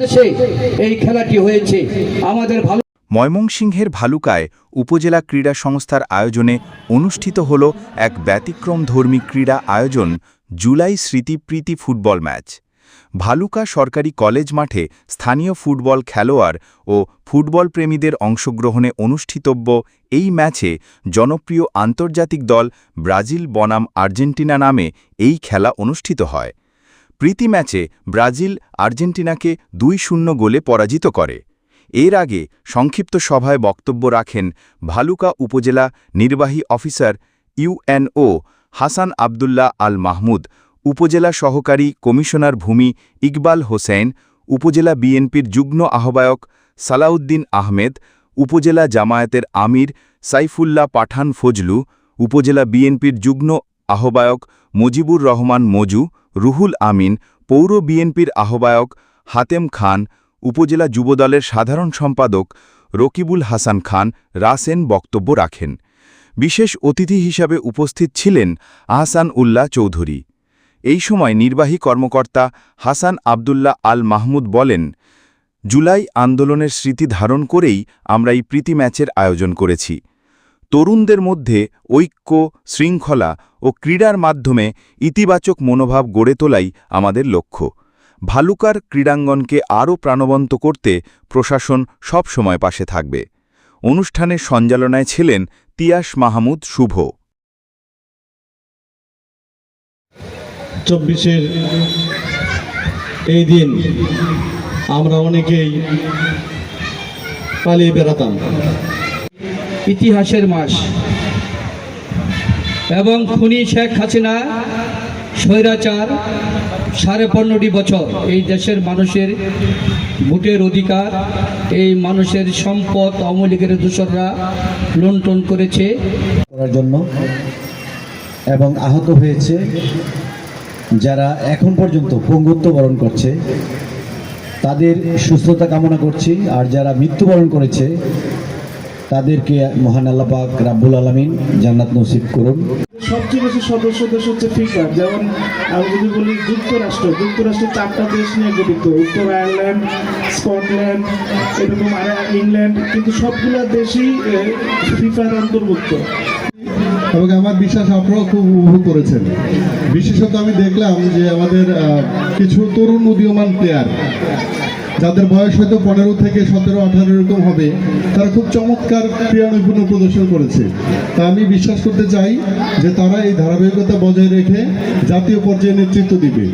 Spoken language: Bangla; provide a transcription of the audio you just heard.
দেশে এই খেলাটি হয়েছে। আমাদের ভালো ময়মনসিংহের ভালুকায় উপজেলা ক্রীড়া সংস্থার আয়োজনে অনুষ্ঠিত হল এক ব্যতিক্রমধর্মী ক্রীড়া আয়োজন জুলাই স্মৃতিপ্রীতি ফুটবল ম্যাচ। ভালুকা সরকারি কলেজ মাঠে স্থানীয় ফুটবল খেলোয়াড় ও ফুটবল প্রেমীদের অংশগ্রহণে অনুষ্ঠিতব্য এই ম্যাচে জনপ্রিয় আন্তর্জাতিক দল ব্রাজিল বনাম আর্জেন্টিনা নামে এই খেলা অনুষ্ঠিত হয়। প্রীতি ম্যাচে ব্রাজিল আর্জেন্টিনাকে দুই শূন্য গোলে পরাজিত করে। এর আগে সংক্ষিপ্ত সভায় বক্তব্য রাখেন ভালুকা উপজেলা নির্বাহী অফিসার ইউএনও হাসান আবদুল্লাহ আল মাহমুদ উপজেলা সহকারী কমিশনার ভূমি ইকবাল হোসেন, উপজেলা বিএনপির যুগ্ম আহ্বায়ক সালাউদ্দিন আহমেদ, উপজেলা জামায়াতের আমির সাইফুল্লাহ পাঠান ফজলু, উপজেলা বিএনপির যুগ্ম আহ্বায়ক মুজিবুর রহমান মজু রুহুল আমিন, পৌর বিএনপির আহ্বায়ক হাতেম খান, উপজেলা যুবদলের সাধারণ সম্পাদক রকিবুল হাসান খান রাসেন বক্তব্য রাখেন। বিশেষ অতিথি হিসাবে উপস্থিত ছিলেন আহসান উল্লাহ চৌধুরী। এই সময় নির্বাহী কর্মকর্তা হাসান আবদুল্লাহ আল মাহমুদ বলেন, জুলাই আন্দোলনের স্মৃতি ধারণ করেই আমরা এই প্রীতি ম্যাচের আয়োজন করেছি। তরুণদের মধ্যে ঐক্য, শৃঙ্খলা ও ক্রীড়ার মাধ্যমে ইতিবাচক মনোভাব গড়ে তোলাই আমাদের লক্ষ্য। ভালুকার ক্রীড়াঙ্গনকে আরও প্রাণবন্ত করতে প্রশাসন সব সময় পাশে থাকবে। অনুষ্ঠানের সঞ্চালনায় ছিলেন তিয়াস মাহমুদ শুভ। চব্বিশের এই দিন আমরা অনেকেই পালিয়ে বেড়াতাম। ইতিহাসের মাস। এবং খুনি শেখ হাসিনা স্বৈরাচার সাড়ে পনেরোটি বছর। এই দেশের মানুষের ভোটের অধিকার, এই মানুষের সম্পদ আওয়ামী লীগের দূষররা লুণ্ঠন করেছে। করার জন্য এবং আহত হয়েছে যারা এখন পর্যন্ত পঙ্গুত্ব বরণ করছে। তাদের সুস্থতা কামনা করছি। আর যারা মৃত্যুবরণ করেছে তাদেরকে মহান আল্লাহ পাক রাব্বুল আলমিন জান্নাত নসিব করুন। সবচেয়ে বেশি সদস্য দেশ হচ্ছে ফিফা যেমন আমি যদি বলি যুক্তরাষ্ট্র যুক্তরাষ্ট্রের চারটা দেশ নিয়ে গঠিত। উত্তর আয়ারল্যান্ড স্কটল্যান্ড এরকম আর ইংল্যান্ড কিন্তু সবগুলা দেশই ফিফার অন্তর্ভুক্ত। এবং আমার বিশ্বাস আপনারাও খুব উপভোগ করেছেন। বিশেষত আমি দেখলাম যে আমাদের আহ, কিছু তরুণ উদীয়মান প্লেয়ার যাদের বয়স হয়তো পনেরো থেকে সতেরো, আঠারো এরকম হবে, তারা খুব চমৎকার ক্রীড়া নৈপুণ্য প্রদর্শন করেছে। তা আমি বিশ্বাস করতে চাই যে তারা এই ধারাবাহিকতা বজায় রেখে জাতীয় পর্যায়ে নেতৃত্ব দিবে।